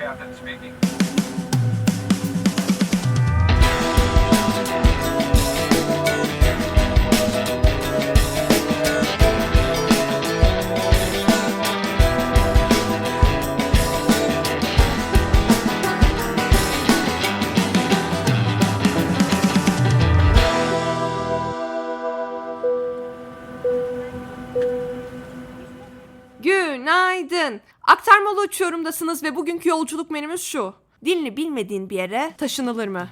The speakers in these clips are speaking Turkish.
Captain speaking. Günaydın. Aktarmalı uçuyorumdasınız ve bugünkü yolculuk menümüz şu. Dilini bilmediğin bir yere taşınılır mı?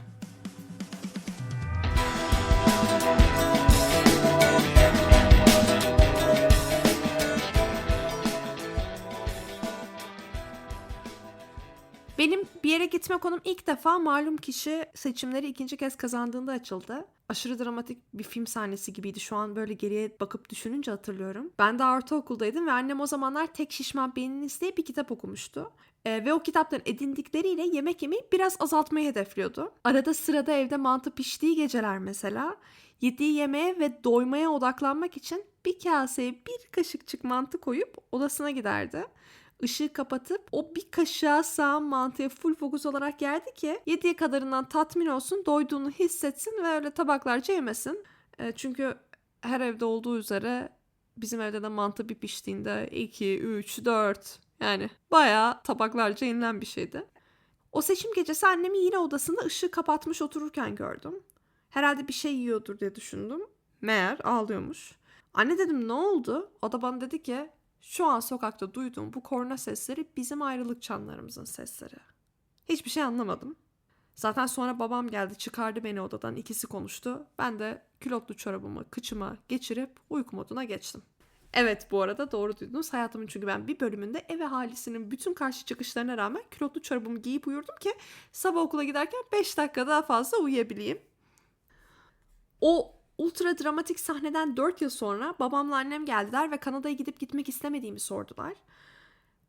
Benim bir yere gitme konum ilk defa malum kişi seçimleri ikinci kez kazandığında açıldı. Aşırı dramatik bir film sahnesi gibiydi. Şu an böyle geriye bakıp düşününce hatırlıyorum. Ben de ortaokuldaydım ve annem o zamanlar Tek Şişman Beyniniz diye bir kitap okumuştu. Ee, ve o kitaptan edindikleriyle yemek yemeyi biraz azaltmayı hedefliyordu. Arada sırada evde mantı piştiği geceler mesela yediği yemeğe ve doymaya odaklanmak için bir kaseye bir kaşıkçık mantı koyup odasına giderdi ışığı kapatıp o bir kaşığa sağan mantıya full fokus olarak yerdi ki yediği kadarından tatmin olsun, doyduğunu hissetsin ve öyle tabaklarca yemesin. E, çünkü her evde olduğu üzere bizim evde de mantı bir piştiğinde 2, 3, 4 yani bayağı tabaklarca yenilen bir şeydi. O seçim gecesi annemi yine odasında ışığı kapatmış otururken gördüm. Herhalde bir şey yiyordur diye düşündüm. Meğer ağlıyormuş. Anne dedim ne oldu? O da bana dedi ki şu an sokakta duyduğum bu korna sesleri bizim ayrılık çanlarımızın sesleri. Hiçbir şey anlamadım. Zaten sonra babam geldi çıkardı beni odadan ikisi konuştu. Ben de külotlu çorabımı kıçıma geçirip uyku moduna geçtim. Evet bu arada doğru duydunuz. Hayatımın çünkü ben bir bölümünde ev ahalisinin bütün karşı çıkışlarına rağmen külotlu çorabımı giyip uyurdum ki sabah okula giderken 5 dakika daha fazla uyuyabileyim. O ultra dramatik sahneden 4 yıl sonra babamla annem geldiler ve Kanada'ya gidip gitmek istemediğimi sordular.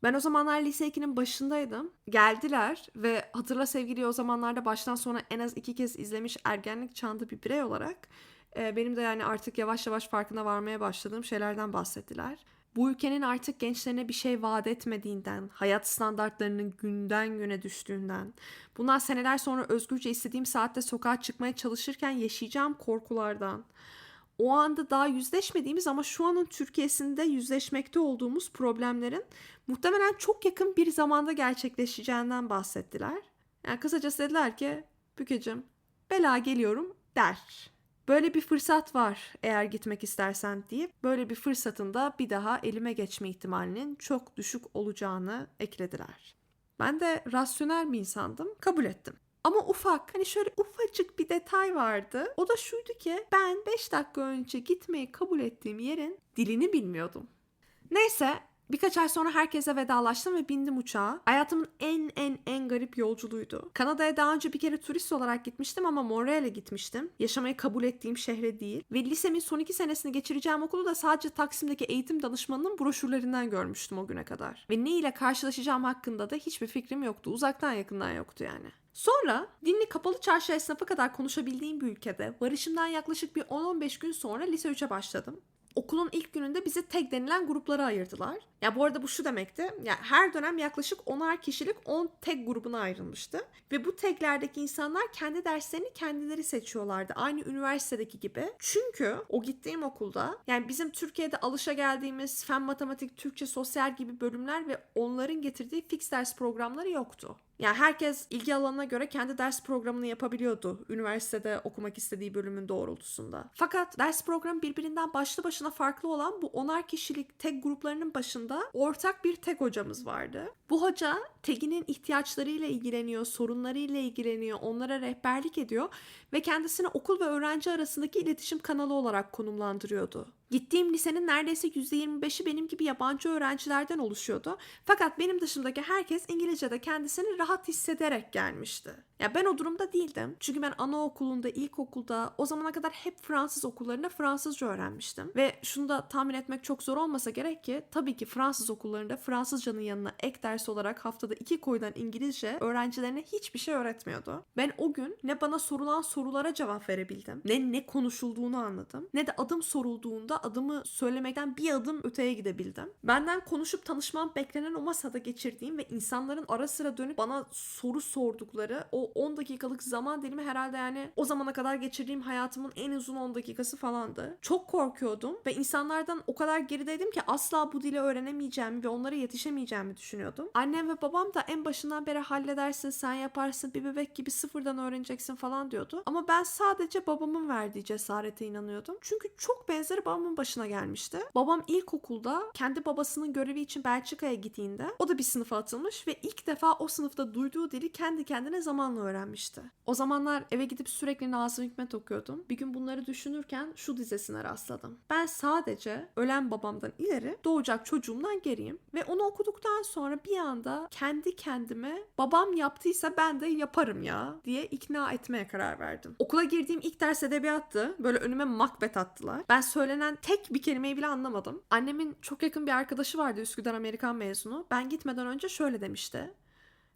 Ben o zamanlar lise 2'nin başındaydım. Geldiler ve hatırla sevgili o zamanlarda baştan sona en az iki kez izlemiş ergenlik çağında bir birey olarak benim de yani artık yavaş yavaş farkına varmaya başladığım şeylerden bahsettiler. Bu ülkenin artık gençlerine bir şey vaat etmediğinden, hayat standartlarının günden güne düştüğünden, bundan seneler sonra özgürce istediğim saatte sokağa çıkmaya çalışırken yaşayacağım korkulardan, o anda daha yüzleşmediğimiz ama şu anın Türkiye'sinde yüzleşmekte olduğumuz problemlerin muhtemelen çok yakın bir zamanda gerçekleşeceğinden bahsettiler. Yani kısacası dediler ki Bükecim bela geliyorum der. Böyle bir fırsat var eğer gitmek istersen deyip böyle bir fırsatın da bir daha elime geçme ihtimalinin çok düşük olacağını eklediler. Ben de rasyonel bir insandım. Kabul ettim. Ama ufak hani şöyle ufacık bir detay vardı. O da şuydu ki ben 5 dakika önce gitmeyi kabul ettiğim yerin dilini bilmiyordum. Neyse Birkaç ay sonra herkese vedalaştım ve bindim uçağa. Hayatımın en en en garip yolculuğuydu. Kanada'ya daha önce bir kere turist olarak gitmiştim ama Montreal'e gitmiştim. Yaşamayı kabul ettiğim şehre değil. Ve lisemin son iki senesini geçireceğim okulu da sadece Taksim'deki eğitim danışmanının broşürlerinden görmüştüm o güne kadar. Ve ne ile karşılaşacağım hakkında da hiçbir fikrim yoktu. Uzaktan yakından yoktu yani. Sonra dinli kapalı çarşı esnafı kadar konuşabildiğim bir ülkede varışımdan yaklaşık bir 10-15 gün sonra lise 3'e başladım okulun ilk gününde bizi tek denilen gruplara ayırdılar. Ya bu arada bu şu demekti. Ya her dönem yaklaşık 10'ar kişilik 10 tek grubuna ayrılmıştı. Ve bu teklerdeki insanlar kendi derslerini kendileri seçiyorlardı. Aynı üniversitedeki gibi. Çünkü o gittiğim okulda yani bizim Türkiye'de alışa geldiğimiz fen, matematik, Türkçe, sosyal gibi bölümler ve onların getirdiği fix ders programları yoktu. Yani herkes ilgi alanına göre kendi ders programını yapabiliyordu üniversitede okumak istediği bölümün doğrultusunda. Fakat ders programı birbirinden başlı başına farklı olan bu onar kişilik tek gruplarının başında ortak bir tek hocamız vardı. Bu hoca TEG'inin ihtiyaçlarıyla ilgileniyor, sorunlarıyla ilgileniyor, onlara rehberlik ediyor ve kendisini okul ve öğrenci arasındaki iletişim kanalı olarak konumlandırıyordu. Gittiğim lisenin neredeyse %25'i benim gibi yabancı öğrencilerden oluşuyordu. Fakat benim dışımdaki herkes İngilizce'de kendisini rahat hissederek gelmişti. Ya ben o durumda değildim. Çünkü ben anaokulunda, ilkokulda o zamana kadar hep Fransız okullarında Fransızca öğrenmiştim. Ve şunu da tahmin etmek çok zor olmasa gerek ki tabii ki Fransız okullarında Fransızcanın yanına ek ders olarak haftada iki koyulan İngilizce öğrencilerine hiçbir şey öğretmiyordu. Ben o gün ne bana sorulan sorulara cevap verebildim, ne ne konuşulduğunu anladım, ne de adım sorulduğunda adımı söylemekten bir adım öteye gidebildim. Benden konuşup tanışmam beklenen o masada geçirdiğim ve insanların ara sıra dönüp bana soru sordukları o 10 dakikalık zaman dilimi herhalde yani o zamana kadar geçirdiğim hayatımın en uzun 10 dakikası falandı. Çok korkuyordum ve insanlardan o kadar gerideydim ki asla bu dili öğrenemeyeceğimi ve onlara yetişemeyeceğimi düşünüyordum. Annem ve babam da en başından beri halledersin, sen yaparsın, bir bebek gibi sıfırdan öğreneceksin falan diyordu. Ama ben sadece babamın verdiği cesarete inanıyordum. Çünkü çok benzeri babamın başına gelmişti. Babam ilkokulda kendi babasının görevi için Belçika'ya gittiğinde o da bir sınıfa atılmış ve ilk defa o sınıfta duyduğu dili kendi kendine zamanla öğrenmişti. O zamanlar eve gidip sürekli Nazım Hikmet okuyordum. Bir gün bunları düşünürken şu dizesine rastladım. Ben sadece ölen babamdan ileri doğacak çocuğumdan geriyim ve onu okuduktan sonra bir anda kendi kendime babam yaptıysa ben de yaparım ya diye ikna etmeye karar verdim. Okula girdiğim ilk ders edebiyattı. Böyle önüme Macbeth attılar. Ben söylenen tek bir kelimeyi bile anlamadım. Annemin çok yakın bir arkadaşı vardı Üsküdar Amerikan mezunu. Ben gitmeden önce şöyle demişti.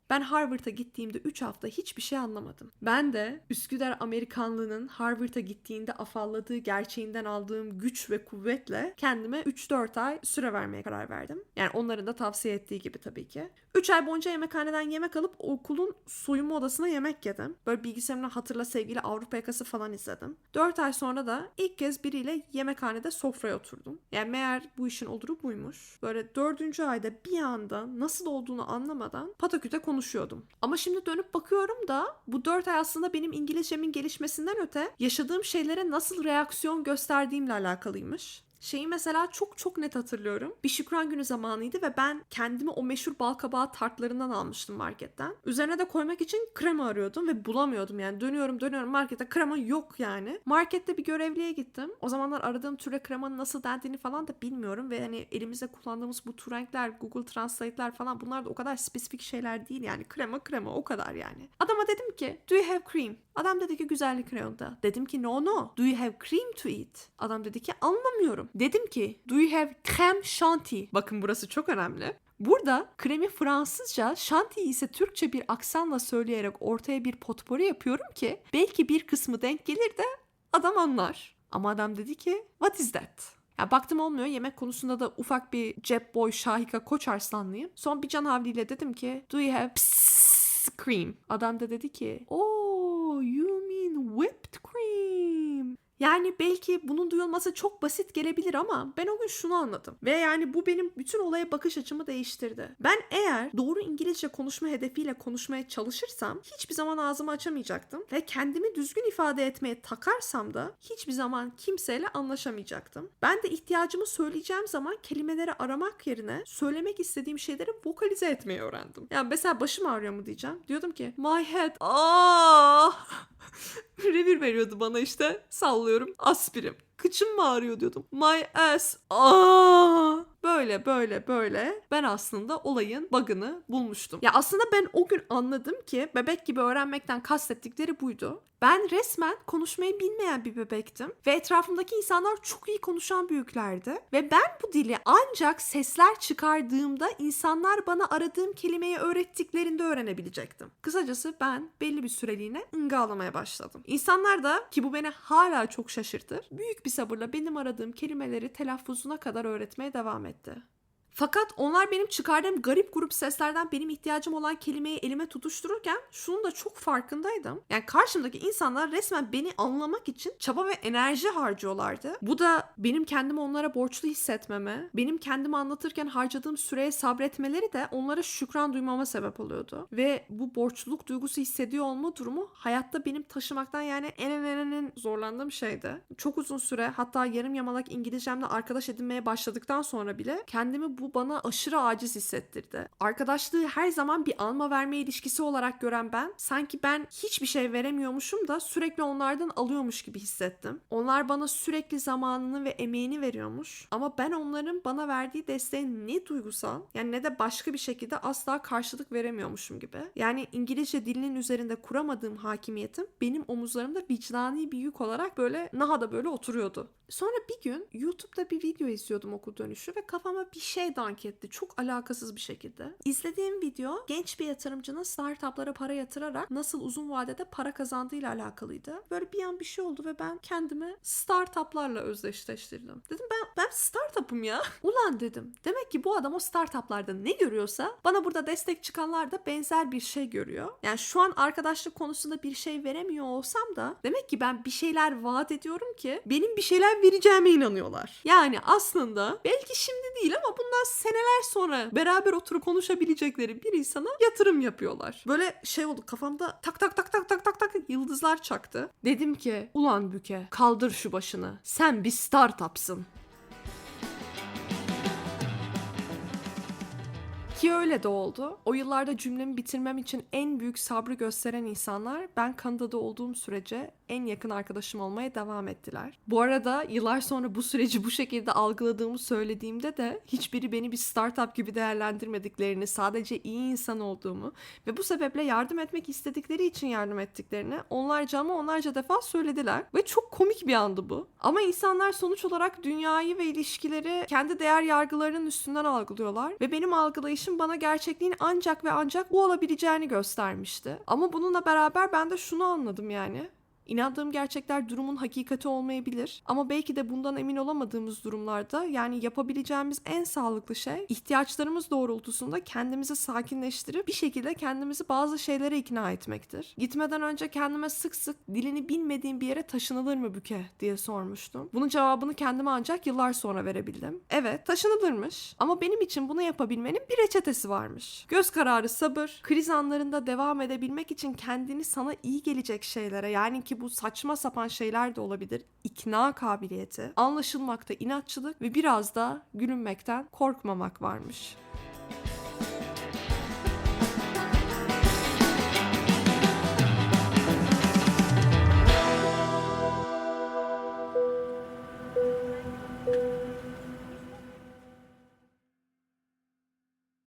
Ben Harvard'a gittiğimde 3 hafta hiçbir şey anlamadım. Ben de Üsküdar Amerikanlığının Harvard'a gittiğinde afalladığı gerçeğinden aldığım güç ve kuvvetle kendime 3-4 ay süre vermeye karar verdim. Yani onların da tavsiye ettiği gibi tabii ki. 3 ay boyunca yemekhaneden yemek alıp okulun soyunma odasına yemek yedim. Böyle bilgisayarımdan hatırla sevgili Avrupa yakası falan izledim. 4 ay sonra da ilk kez biriyle yemekhanede sofraya oturdum. Yani meğer bu işin oluru buymuş. Böyle 4. ayda bir anda nasıl olduğunu anlamadan pataküte konuşuyordum. Ama şimdi dönüp bakıyorum da bu 4 ay aslında benim İngilizcemin gelişmesinden öte yaşadığım şeylere nasıl reaksiyon gösterdiğimle alakalıymış. Şeyi mesela çok çok net hatırlıyorum. Bir şükran günü zamanıydı ve ben kendimi o meşhur bal kabağı tartlarından almıştım marketten. Üzerine de koymak için krema arıyordum ve bulamıyordum yani. Dönüyorum dönüyorum markete krema yok yani. Markette bir görevliye gittim. O zamanlar aradığım türe kremanın nasıl dendiğini falan da bilmiyorum ve hani elimizde kullandığımız bu turenkler, Google Translate'ler falan bunlar da o kadar spesifik şeyler değil yani. Krema krema o kadar yani. Adama dedim ki do you have cream? Adam dedi ki güzellik reyonda. Dedim ki no no. Do you have cream to eat? Adam dedi ki anlamıyorum. Dedim ki do you have crème chantilly? Bakın burası çok önemli. Burada kremi Fransızca, şantiyi ise Türkçe bir aksanla söyleyerek ortaya bir potpori yapıyorum ki belki bir kısmı denk gelir de adam anlar. Ama adam dedi ki what is that? Ya baktım olmuyor. Yemek konusunda da ufak bir cep boy Şahika Koç Arslanlıyım. Son bir can havliyle dedim ki do you have psss cream? Adam da dedi ki oh you mean whipped cream. Yani belki bunun duyulması çok basit gelebilir ama ben o gün şunu anladım. Ve yani bu benim bütün olaya bakış açımı değiştirdi. Ben eğer doğru İngilizce konuşma hedefiyle konuşmaya çalışırsam hiçbir zaman ağzımı açamayacaktım. Ve kendimi düzgün ifade etmeye takarsam da hiçbir zaman kimseyle anlaşamayacaktım. Ben de ihtiyacımı söyleyeceğim zaman kelimeleri aramak yerine söylemek istediğim şeyleri vokalize etmeyi öğrendim. Yani mesela başım ağrıyor mu diyeceğim. Diyordum ki my head. Ah! Revir veriyordu bana işte. Sallıyorum. Aspirim. Kıçım mı ağrıyor diyordum. My ass. Aa! Böyle böyle böyle ben aslında olayın bug'ını bulmuştum. Ya aslında ben o gün anladım ki bebek gibi öğrenmekten kastettikleri buydu. Ben resmen konuşmayı bilmeyen bir bebektim ve etrafımdaki insanlar çok iyi konuşan büyüklerdi ve ben bu dili ancak sesler çıkardığımda insanlar bana aradığım kelimeyi öğrettiklerinde öğrenebilecektim. Kısacası ben belli bir süreliğine ıngalamaya başladım. İnsanlar da ki bu beni hala çok şaşırtır. Büyük bir sabırla benim aradığım kelimeleri telaffuzuna kadar öğretmeye devam etti. Fakat onlar benim çıkardığım garip grup seslerden benim ihtiyacım olan kelimeyi elime tutuştururken şunun da çok farkındaydım. Yani karşımdaki insanlar resmen beni anlamak için çaba ve enerji harcıyorlardı. Bu da benim kendimi onlara borçlu hissetmeme, benim kendimi anlatırken harcadığım süreye sabretmeleri de onlara şükran duymama sebep oluyordu. Ve bu borçluluk duygusu hissediyor olma durumu hayatta benim taşımaktan yani en en en zorlandığım şeydi. Çok uzun süre hatta yarım yamalak İngilizcemle arkadaş edinmeye başladıktan sonra bile kendimi bu bu bana aşırı aciz hissettirdi. Arkadaşlığı her zaman bir alma verme ilişkisi olarak gören ben sanki ben hiçbir şey veremiyormuşum da sürekli onlardan alıyormuş gibi hissettim. Onlar bana sürekli zamanını ve emeğini veriyormuş ama ben onların bana verdiği desteğe ne duygusal yani ne de başka bir şekilde asla karşılık veremiyormuşum gibi. Yani İngilizce dilinin üzerinde kuramadığım hakimiyetim benim omuzlarımda vicdani bir yük olarak böyle nahada böyle oturuyordu. Sonra bir gün YouTube'da bir video izliyordum okul dönüşü ve kafama bir şey dank etti. Çok alakasız bir şekilde. İzlediğim video genç bir yatırımcının startuplara para yatırarak nasıl uzun vadede para kazandığıyla alakalıydı. Böyle bir an bir şey oldu ve ben kendimi startuplarla özdeşleştirdim. Dedim ben ben startup'ım ya. Ulan dedim. Demek ki bu adam o startuplarda ne görüyorsa bana burada destek çıkanlar da benzer bir şey görüyor. Yani şu an arkadaşlık konusunda bir şey veremiyor olsam da demek ki ben bir şeyler vaat ediyorum ki benim bir şeyler vereceğime inanıyorlar. Yani aslında belki şimdi değil ama bundan seneler sonra beraber oturup konuşabilecekleri bir insana yatırım yapıyorlar. Böyle şey oldu kafamda tak tak tak tak tak tak tak yıldızlar çaktı. Dedim ki ulan Büke kaldır şu başını. Sen bir startupsın. Ki öyle de oldu. O yıllarda cümlemi bitirmem için en büyük sabrı gösteren insanlar ben Kanada'da olduğum sürece en yakın arkadaşım olmaya devam ettiler. Bu arada yıllar sonra bu süreci bu şekilde algıladığımı söylediğimde de hiçbiri beni bir startup gibi değerlendirmediklerini, sadece iyi insan olduğumu ve bu sebeple yardım etmek istedikleri için yardım ettiklerini onlarca ama onlarca defa söylediler. Ve çok komik bir andı bu. Ama insanlar sonuç olarak dünyayı ve ilişkileri kendi değer yargılarının üstünden algılıyorlar ve benim algılayışım bana gerçekliğin ancak ve ancak bu olabileceğini göstermişti. Ama bununla beraber ben de şunu anladım yani. İnandığım gerçekler durumun hakikati olmayabilir ama belki de bundan emin olamadığımız durumlarda yani yapabileceğimiz en sağlıklı şey ihtiyaçlarımız doğrultusunda kendimizi sakinleştirip bir şekilde kendimizi bazı şeylere ikna etmektir. Gitmeden önce kendime sık sık dilini bilmediğim bir yere taşınılır mı büke diye sormuştum. Bunun cevabını kendime ancak yıllar sonra verebildim. Evet taşınılırmış ama benim için bunu yapabilmenin bir reçetesi varmış. Göz kararı sabır, kriz anlarında devam edebilmek için kendini sana iyi gelecek şeylere yani ki bu saçma sapan şeyler de olabilir. İkna kabiliyeti, anlaşılmakta inatçılık ve biraz da gülünmekten korkmamak varmış.